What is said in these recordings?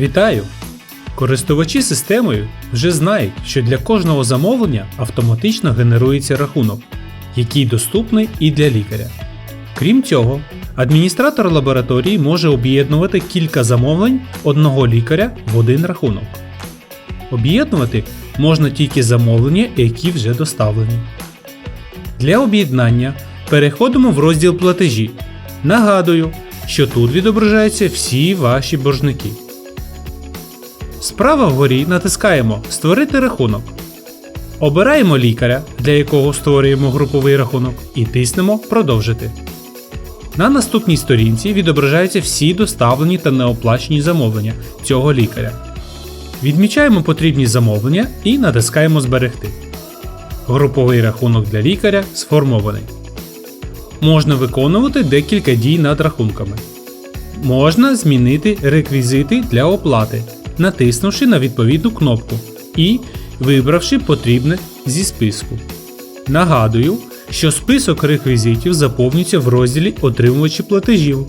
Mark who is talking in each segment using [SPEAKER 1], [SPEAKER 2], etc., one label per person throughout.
[SPEAKER 1] Вітаю! Користувачі системою вже знають, що для кожного замовлення автоматично генерується рахунок, який доступний і для лікаря. Крім цього, адміністратор лабораторії може об'єднувати кілька замовлень одного лікаря в один рахунок. Об'єднувати можна тільки замовлення, які вже доставлені. Для об'єднання переходимо в розділ платежі. Нагадую, що тут відображаються всі ваші боржники. Справа вгорі натискаємо Створити рахунок. Обираємо лікаря, для якого створюємо груповий рахунок, і тиснемо Продовжити. На наступній сторінці відображаються всі доставлені та неоплачені замовлення цього лікаря. Відмічаємо потрібні замовлення і натискаємо Зберегти. Груповий рахунок для лікаря сформований. Можна виконувати декілька дій над рахунками. Можна змінити реквізити для оплати, натиснувши на відповідну кнопку і вибравши потрібне зі списку. Нагадую, що список реквізитів заповнюється в розділі Отримувачі платежів.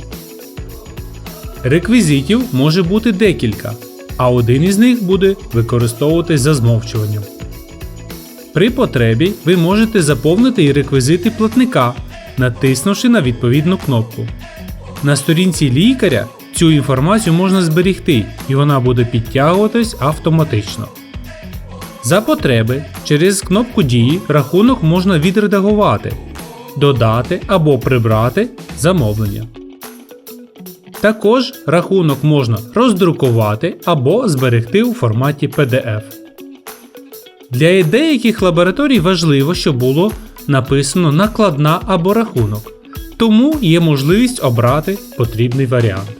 [SPEAKER 1] Реквізитів може бути декілька, а один із них буде використовуватись за змовчуванням. При потребі ви можете заповнити і реквізити платника, натиснувши на відповідну кнопку. На сторінці лікаря цю інформацію можна зберігти і вона буде підтягуватись автоматично. За потреби через кнопку дії рахунок можна відредагувати, додати або прибрати замовлення. Також рахунок можна роздрукувати або зберегти у форматі PDF. Для деяких лабораторій важливо, щоб було написано накладна або рахунок, тому є можливість обрати потрібний варіант.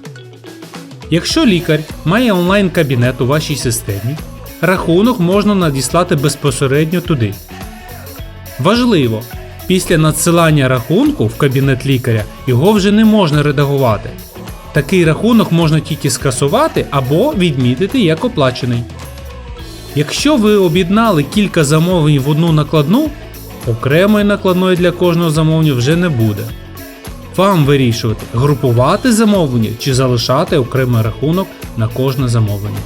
[SPEAKER 1] Якщо лікар має онлайн-кабінет у вашій системі, рахунок можна надіслати безпосередньо туди. Важливо, після надсилання рахунку в кабінет лікаря його вже не можна редагувати. Такий рахунок можна тільки скасувати або відмітити як оплачений. Якщо ви об'єднали кілька замовлень в одну накладну, окремої накладної для кожного замовлення вже не буде. Вам вирішувати, групувати замовлення чи залишати окремий рахунок на кожне замовлення.